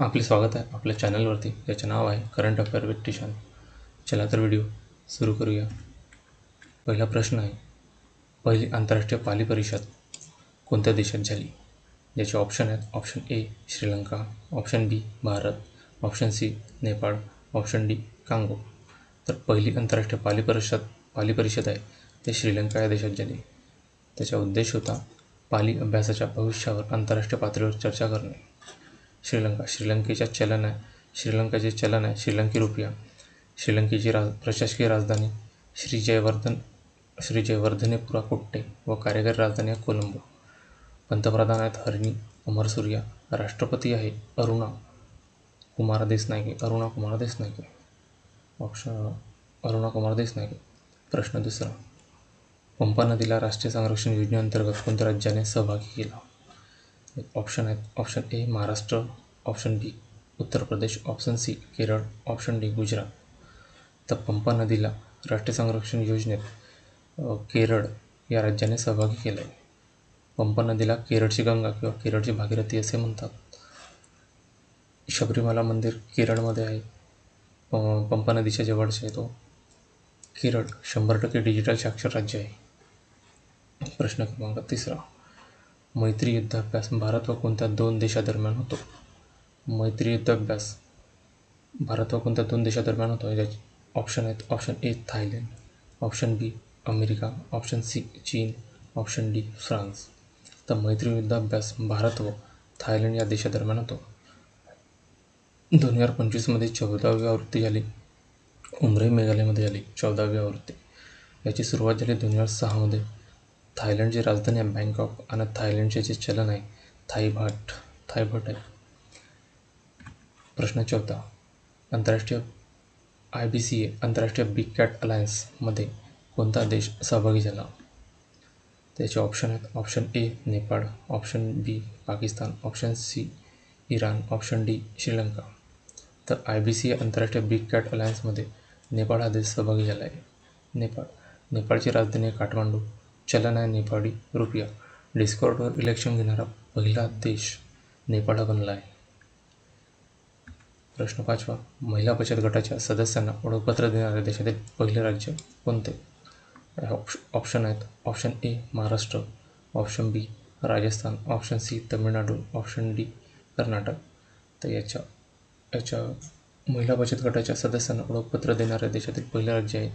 आपले स्वागत आहे आपल्या चॅनलवरती. ज्याचे नाव आहे करंट अफेअर विथ टिशन चला तर व्हिडिओ सुरू करूया. पहिला प्रश्न आहे पहिली आंतरराष्ट्रीय पाली परिषद कोणत्या देशात झाली? ज्याचे ऑप्शन आहेत option A Sri Lanka option B Bharat option C Nepal option D Congo. तर पहिली आंतरराष्ट्रीय पाली परिषद पाली परिषद आहे ते श्रीलंका या देशात झाली. त्याचा उद्देश होता पाली अभ्यासाच्या भविष्यावर आंतरराष्ट्रीय पातळीवर चर्चा करणे. श्रीलंका श्रीलंकेच्या चलन आहे. श्रीलंकाचे चलन आहे. श्रीलंकी रुपया. श्रीलंकेची राज प्रशासकीय राजधानी श्री जयवर्धन श्री जयवर्धनेपुरा कोट्टे व कार्यकारी राजधानी आहे कोलंबो. पंतप्रधान आहेत हरिणी अमरसूर्या राष्ट्रपती आहे अरुणा कुमार देसनायके अरुणा कुमार देसनायके ऑप्शन अरुणा कुमार देसनायके प्रश्न दुसरा. पंपा नदीला राष्ट्रीय संरक्षण योजनेअंतर्गत कोणत्या राज्याने सहभागी केला? ऑप्शन आहेत option A Maharashtra option B Uttar Pradesh option C Kerala option D Gujarat तर पंपा नदीला राष्ट्रीय संरक्षण योजनेत केरळ या राज्याने सहभागी केलं आहे पंपा नदीला केरळची गंगा किंवा केरळची भागीरथी असे म्हणतात. शबरीमाला मंदिर केरळमध्ये आहे. पंपा नदीच्या जवळचे आहे तो. केरळ शंभर टक्के डिजिटल साक्षर राज्य आहे. प्रश्न क्रमांक तिसरा. मैत्री युद्धाभ्यास भारत व कोणत्या दोन देशादरम्यान होतो? मैत्री युद्धाभ्यास भारत व कोणत्या दोन देशादरम्यान होतो? याचे ऑप्शन आहेत. Option A Thailand. Option B America. Option C चीन. Option D France. तर मैत्री युद्धाभ्यास भारत व थायलंड या देशादरम्यान होतो. दोन हजार पंचवीसमध्ये चौदावी आवृत्ती झाली. उमरे मेघालयमध्ये झाली. चौदावी आवृत्ती. याची सुरुवात झाली दोन हजार सहामध्ये थायलंडची राजधानी आहे बँकॉक आणि थायलंडचे जे चलन आहे थायभाट थायभट आहे. प्रश्न चौथा आंतरराष्ट्रीय आय बी सी ए आंतरराष्ट्रीय बिग कॅट अलायन्समध्ये कोणता देश सहभागी झाला? त्याचे ऑप्शन आहेत option A Nepal option B Pakistan option C Iran option D Sri Lanka. तर आय बी सी ए आंतरराष्ट्रीय बिग कॅट अलायन्समध्ये नेपाळ हा देश सहभागी झाला आहे. नेपाळ नेपाळची राजधानी आहे काठमांडू. चलन आहे नेपाळी रुपया। डिस्कॉर्डवर इलेक्शन घेणारा पहिला देश नेपाळ बनला आहे. प्रश्न पाचवा महिला बचत गटाच्या सदस्यांना ओळखपत्र देणाऱ्या देशातील पहिले राज्य कोणते? ऑप्शन आहेत option A Maharashtra option B Rajasthan option C Tamil Nadu option D Karnataka. तर याच्या याच्या महिला बचत गटाच्या सदस्यांना ओळखपत्र देणाऱ्या देशातील पहिले राज्य आहे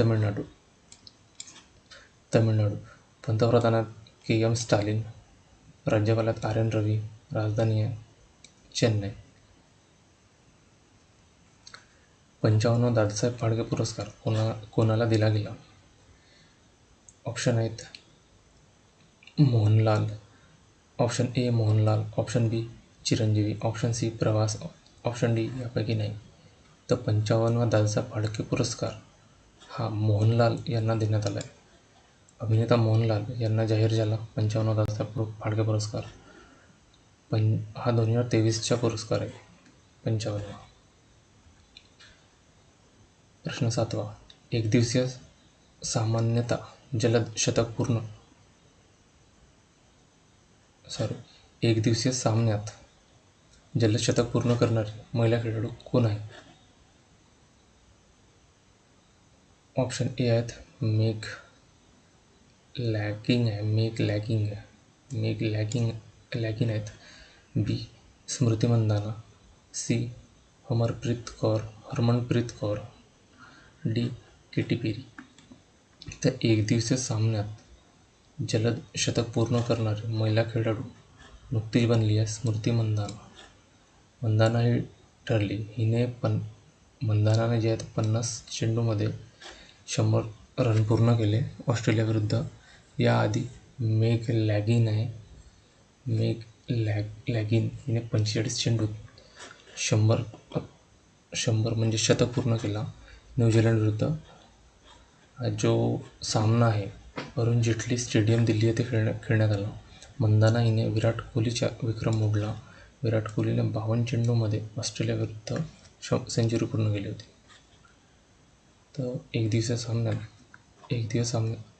तमिळनाडू. तमिळनाडू. पंतप्रधानात के. एम. स्टालिन राज्यपालात आर. एन. रवी राजधानी आहे चेन्नई. पंचावन्न दादासाहेब फाळके पुरस्कार कोणा कोणाला दिला गेला? ऑप्शन आहेत. Mohanlal. Option A Mohanlal. Option B Chiranjeevi. Option C प्रवास. ऑप्शन डी यापैकी नाही. तर पंचावन्नवा दादासाहेब फाळके पुरस्कार हा मोहनलाल यांना देण्यात आला आहे अभिनेता मोहनलाल यांना जाहीर झाला पंचावन्न दादासाहेब फाळके पुरस्कार. पं हा दोन हजार तेवीसचा पुरस्कार आहे. पंचावन्न. प्रश्न सातवा. एकदिवसीय सामान्यता जलद शतक पूर्ण सॉरी एकदिवसीय सामन्यात जलद शतक पूर्ण करणारी महिला खेळाडू कोण आहे ऑप्शन ए आहेत मेघ लॅकिंग आहे मेक लॅकिंग आहे मेक लॅकिंग लॅकिंग आहेत B Smriti Mandhana C Amarpreet Kaur Harmanpreet Kaur D Katy Perry. त्या एकदिवसीय सामन्यात जलद शतक पूर्ण करणारी महिला खेळाडू नुकतीच बनली आहे स्मृती मंदाना। मंदाना ही ठरली हिने पण मंदानाने जे आहे पन्नास चेंडूमध्ये शंभर रन पूर्ण केले ऑस्ट्रेलियाविरुद्ध. याआधी मेघ लॅगिन आहे. मेघ लॅग लॅगिन हिने पंचेचाळीस चेंडूत शंभर शंभर म्हणजे शतक पूर्ण केला. न्यूझीलंड विरुद्ध. जो सामना आहे अरुण जेटली स्टेडियम दिल्ली येथे खेळण्या खेळण्यात आला. मंदाना हिने विराट कोहलीचा विक्रम मोडला. विराट कोहलीने बावन्न चेंडूमध्ये ऑस्ट्रेलियाविरुद्ध श सेंचुरी पूर्ण केली होती. तर एक दिवसीय सामन्यात एक दिवस सामन्यात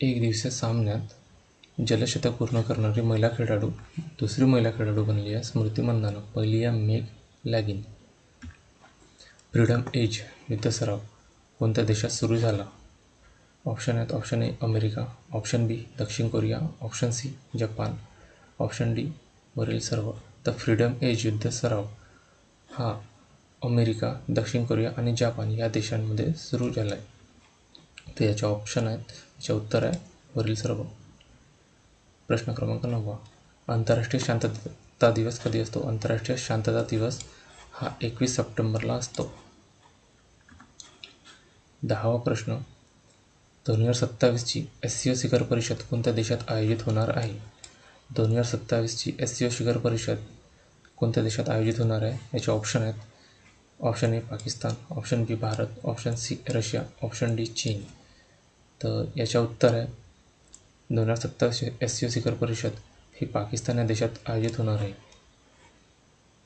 एक दिवसीय सामन्यात जलशतक पूर्ण करणारी महिला खेळाडू दुसरी महिला खेळाडू बनली आहे स्मृती मंदानं. पहिली या मेग लॅगिन. फ्रीडम एज युद्ध सराव कोणत्या देशात सुरू झाला? ऑप्शन आहेत option A America. Option B दक्षिण Korea. Option C Japan. Option D वरील सर्व. द फ्रीडम एज युद्ध सराव हा अमेरिका दक्षिण कोरिया आणि जपान या देशांमध्ये सुरू झाला आहे तर याचे ऑप्शन आहेत याचे उत्तर आहे वरील सर्व. प्रश्न क्रमांक नववा. आंतरराष्ट्रीय शांतता दिवस कधी असतो? आंतरराष्ट्रीय शांतता दिवस हा एकवीस सप्टेंबरला असतो. दहावा प्रश्न. दोन हजार सत्तावीसची एस सी ओ शिखर परिषद कोणत्या देशात आयोजित होणार आहे? दोन हजार सत्तावीसची एस सी ओ शिखर परिषद कोणत्या देशात आयोजित होणार आहे? याचे ऑप्शन आहेत. Option A Pakistan option B Bharat option C Russia option D चीन. तर याच्या उत्तर आहे. दोन हजार सत्तावीस एस सी ओ शिखर परिषद ही पाकिस्तान या देशात आयोजित होणार आहे.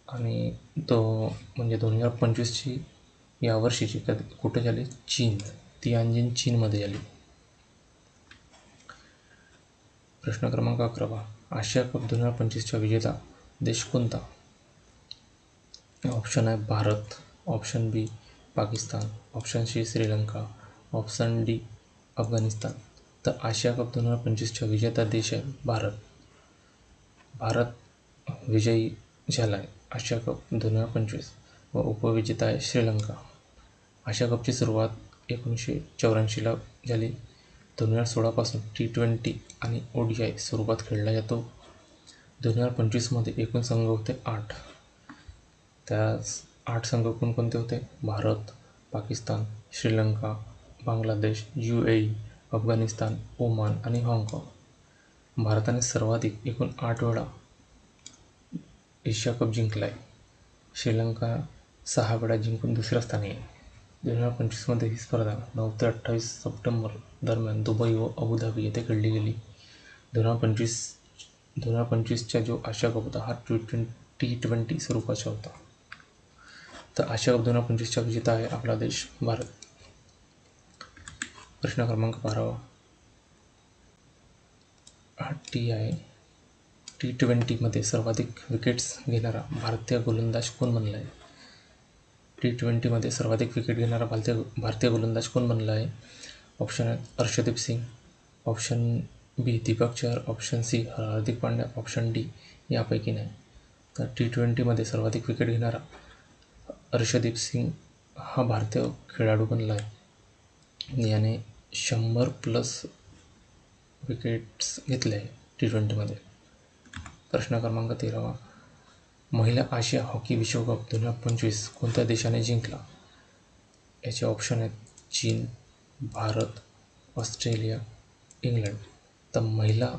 आणि तो म्हणजे दोन हजार पंचवीसची यावर्षीची कधी कुठे झाली? चीन. ती चीनमध्ये झाली. प्रश्न क्रमांक अकरावा आशिया कप दोन हजार पंचवीसचा विजेता देश कोणता? ऑप्शन आहे Bharat. Option B Pakistan. Option C Sri Lanka. Option D Afghanistan. तर आशिया कप दोन हजार पंचवीसच्या विजेता देश आहे भारत. भारत विजयी झाला आहे आशिया कप दोन हजार पंचवीस व उपविजेता आहे श्रीलंका. आशिया कपची सुरुवात एकोणीसशे चौऱ्याऐंशीला झाली. दोन हजार सोळापासून टी ट्वेंटी आणि ओ डी आय स्वरूपात खेळला जातो. दोन हजार पंचवीसमध्ये एकूण संघ होते आठ. त्या आठ संघ कोणकोणते होते? Bharat Pakistan Sri Lanka Bangladesh U A E Afghanistan Oman आणि हाँगकाँग. भारताने सर्वाधिक एकूण आठ वेळा एशिया कप जिंकला आहे श्रीलंका सहा वेळा जिंकून दुसऱ्या स्थानी आहे. दोन हजार पंचवीसमध्ये ही स्पर्धा नऊ ते अठ्ठावीस सप्टेंबर दरम्यान दुबई व अबुधाबी येथे खेळली गेली. दोन हजार पंचवीस दोन हजार पंचवीसचा जो आशिया कप होता हा टी ट्वें टी ट्वेंटी स्वरूपाचा होता. तर आशिया कप दोन हजार पंचवीसचा विजेता आहे आपला देश भारत. प्रश्न क्रमांक बारावा हा टी आहे टी ट्वेंटीमध्ये सर्वाधिक विकेट्स घेणारा भारतीय गोलंदाज कोण बनला आहे टी ट्वेंटीमध्ये सर्वाधिक विकेट घेणारा भारतीय भारतीय गोलंदाज कोण बनला आहे ऑप्शन आहेत Harshdeep Singh. Option B Deepak Chahar. Option C Hardik Pandya. Option D यापैकी नाही. तर टी ट्वेंटीमध्ये सर्वाधिक विकेट घेणारा हर्षदीप सिंग हा भारतीय खेळाडू बनला आहे याने शंभर प्लस विकेट्स घेतले आहे टी ट्वेंटीमध्ये प्रश्न क्रमांक तेरावा. महिला आशिया हॉकी विश्वकप दोन हजार पंचवीस कोणत्या देशाने जिंकला? याचे ऑप्शन आहेत चीन भारत ऑस्ट्रेलिया इंग्लंड. तर महिला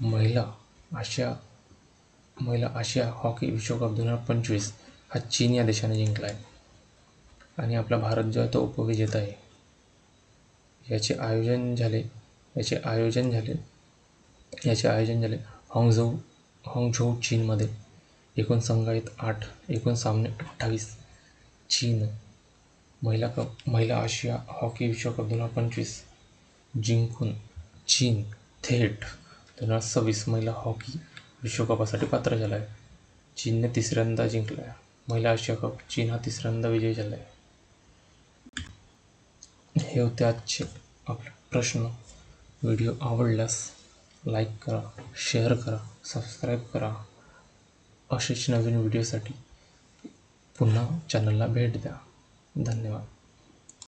महिला आशिया महिला आशिया हॉकी विश्वकप दोन हजार पंचवीस हा चीन या देशाने जिंकला आहे आणि आपला भारत जो आहे तो उपविजेता आहे. याचे आयोजन झाले. याचे आयोजन झाले. याचे आयोजन झाले. हाँगझोऊ हाँगझोऊ चीनमध्ये. एकूण संघ आहेत आठ एकूण सामने अठ्ठावीस. चीन महिला कप महिला आशिया हॉकी विश्वकप दोन हजार पंचवीस. जिंकून चीन थेट दोन हजार सव्वीस महिला हॉकी विश्वकपासाठी पात्र झाला आहे चीनने तिसऱ्यांदा जिंकला आहे महिला आशिया कप चीन हा तिसऱ्यांदा विजयी झाला आहे हे होते आजचे आपले प्रश्न. व्हिडिओ आवडल्यास लाईक करा शेअर करा सबस्क्राईब करा. असेच नवीन व्हिडिओसाठी पुन्हा चॅनलला भेट द्या. धन्यवाद.